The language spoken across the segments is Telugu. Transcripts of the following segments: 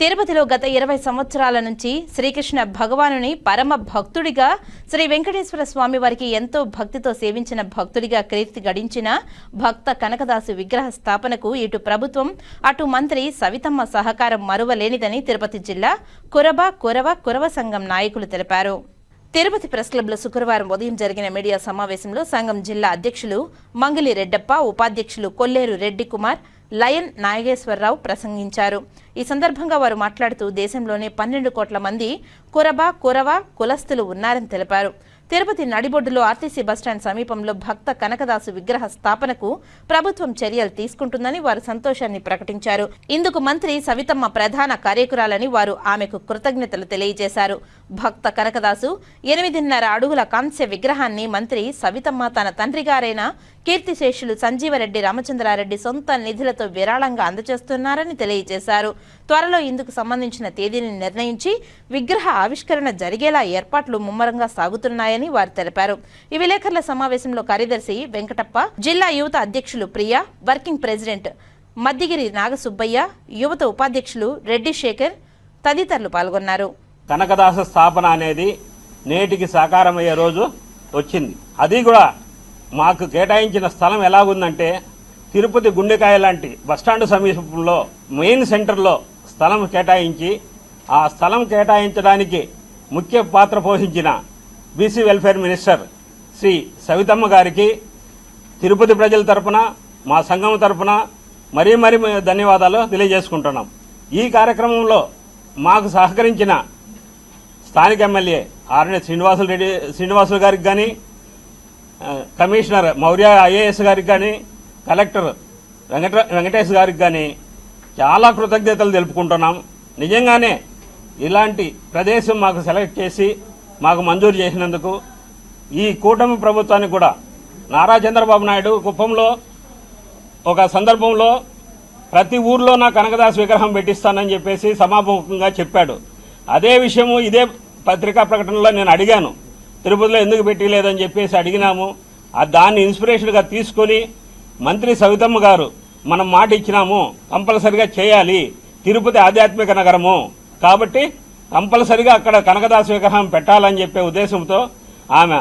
తిరుపతిలో గత ఇరవై సంవత్సరాల నుంచి శ్రీకృష్ణ భగవానుని పరమ భక్తుడిగా శ్రీ వెంకటేశ్వర స్వామి వారికి ఎంతో భక్తితో సేవించిన భక్తుడిగా కీర్తి గడించిన భక్త కనకదాసు విగ్రహ స్థాపనకు ఇటు ప్రభుత్వం అటు మంత్రి సవితమ్మ సహకారం మరువలేనిదని తిరుపతి జిల్లా కురబ కురవ కురవ సంఘం నాయకులు తెలిపారు. తిరుపతి ప్రెస్ క్లబ్లో శుక్రవారం ఉదయం జరిగిన మీడియా సమావేశంలో సంఘం జిల్లా అధ్యక్షులు మంగిలి రెడ్డప్ప ఉపాధ్యక్షులు కొల్లేరు రెడ్డి కుమార్ లయన్ నాగేశ్వరరావు ప్రసంగించారు. ఈ సందర్భంగా వారు మాట్లాడుతూ దేశంలోనే పన్నెండు కోట్ల మంది కురబ కురవ కులస్తులు ఉన్నారని తెలిపారు. తిరుపతి నడిబొడ్డులో ఆర్టీసీ బస్టాండ్ సమీపంలో భక్త కనకదాసు విగ్రహ స్థాపనకు ప్రభుత్వం చర్యలు తీసుకుంటుందని వారు సంతోషాన్ని ప్రకటించారు. ఇందుకు మంత్రి సవితమ్మ ప్రధాన కార్యకురాలని వారు ఆమెకు కృతజ్ఞతలు తెలియజేశారు. భక్త కనకదాసు ఎనిమిదిన్నర అడుగుల కాంస్య విగ్రహాన్ని మంత్రి సవితమ్మ తన తండ్రి గారైన కీర్తిశేషులు సంజీవరెడ్డి రామచంద్రారెడ్డి సొంత నిధులతో విరాళంగా అందజేస్తున్నారని తెలియజేశారు. త్వరలో ఇందుకు సంబంధించిన తేదీని నిర్ణయించి విగ్రహ ఆవిష్కరణ జరిగేలా ఏర్పాట్లు ముమ్మరంగా సాగుతున్నాయని వారు తెలిపారు. ఈ విలేకరుల సమావేశంలో కార్యదర్శి వెంకటప్ప జిల్లా యువత అధ్యక్షులు ప్రియా వర్కింగ్ ప్రెసిడెంట్ మద్దిగిరి నాగసుబ్బయ్య యువత ఉపాధ్యక్షులు రెడ్డి శేఖర్ తదితరులు పాల్గొన్నారు. కనకదాస స్థాపన అనేది నేటికి సాకారమయ్యే రోజు వచ్చింది. అది కూడా మాకు కేటాయించిన స్థలం ఎలాగుందంటే తిరుపతి గుండెకాయ లాంటి బస్టాండ్ సమీపంలో మెయిన్ సెంటర్లో స్థలం కేటాయించి ఆ స్థలం కేటాయించడానికి ముఖ్య పాత్ర పోషించిన BC welfare minister Sri Savitamma గారికి తిరుపతి ప్రజల తరపున మా సంఘం తరపున మరీ మరీ ధన్యవాదాలు తెలియజేసుకుంటున్నాం. ఈ కార్యక్రమంలో మాకు సహకరించిన స్థానిక MLA R N Srinivasulu Reddy Srinivasulu గారికి కానీ కమిషనర్ మౌర్య ఐఏఎస్ గారికి కానీ కలెక్టర్ వెంకట వెంకటేష్ గారికి కానీ చాలా కృతజ్ఞతలు తెలుపుకుంటున్నాం. నిజంగానే ఇలాంటి ప్రదేశం మాకు సెలెక్ట్ చేసి మాకు మంజూరు చేసినందుకు ఈ కూటమి ప్రభుత్వానికి కూడా నారా చంద్రబాబు నాయుడు కుప్పంలో ఒక సందర్భంలో ప్రతి ఊర్లో నా కనకదాస్ విగ్రహం పెట్టిస్తానని చెప్పేసి సమాపముఖంగా చెప్పాడు. అదే విషయము ఇదే పత్రికా ప్రకటనలో నేను అడిగాను. తిరుపతిలో ఎందుకు పెట్టలేదని చెప్పేసి అడిగినాము. ఆ దాన్ని ఇన్స్పిరేషన్గా తీసుకొని మంత్రి సవితమ్మ గారు మనం మాట ఇచ్చినాము కంపల్సరిగా చేయాలి. తిరుపతి ఆధ్యాత్మిక నగరము. కాబట్టి కంపల్సరిగా అక్కడ కనకదాస్ విగ్రహం పెట్టాలని చెప్పే ఉద్దేశంతో ఆమె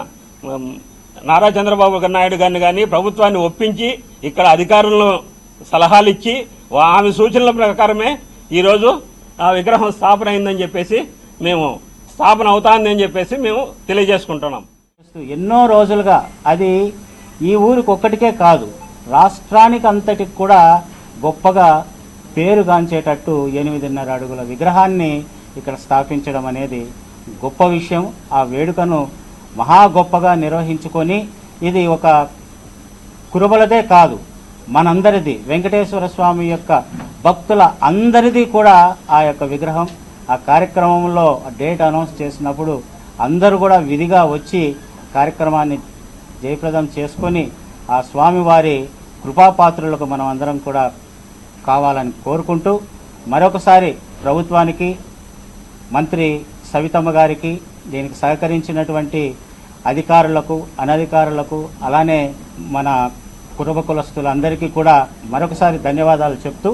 నారా చంద్రబాబు నాయుడు గారిని కానీ ప్రభుత్వాన్ని ఒప్పించి ఇక్కడ అధికారులను సలహాలు ఇచ్చి ఆమె సూచనల ప్రకారమే ఈరోజు ఆ విగ్రహం స్థాపన అయిందని చెప్పేసి మేము స్థాపన అవుతాంది అని చెప్పేసి మేము తెలియజేసుకుంటున్నాం. ఎన్నో రోజులుగా అది ఈ ఊరికి ఒక్కటికే కాదు రాష్ట్రానికి అంతటికి కూడా గొప్పగా పేరుగాంచేటట్టు ఎనిమిదిన్నర అడుగుల విగ్రహాన్ని ఇక్కడ స్థాపించడం అనేది గొప్ప విషయం. ఆ వేడుకను మహా గొప్పగా నిర్వహించుకొని ఇది ఒక కురుబలదే కాదు. మనందరిది. వెంకటేశ్వర స్వామి యొక్క భక్తుల అందరిది కూడా ఆ యొక్క విగ్రహం. ఆ కార్యక్రమంలో డేట్ అనౌన్స్ చేసినప్పుడు అందరూ కూడా విధిగా వచ్చి కార్యక్రమాన్ని జయప్రదం చేసుకొని ఆ స్వామివారి కృపాపాత్రులకు మనం అందరం కూడా కావాలని కోరుకుంటూ మరొకసారి ప్రభుత్వానికి మంత్రి సవితమ్మ గారికి దీనికి సహకరించినటువంటి అధికారులకు అనధికారులకు అలానే మన కుటుంబ కులస్తులందరికీ కూడా మరొకసారి ధన్యవాదాలు చెప్తూ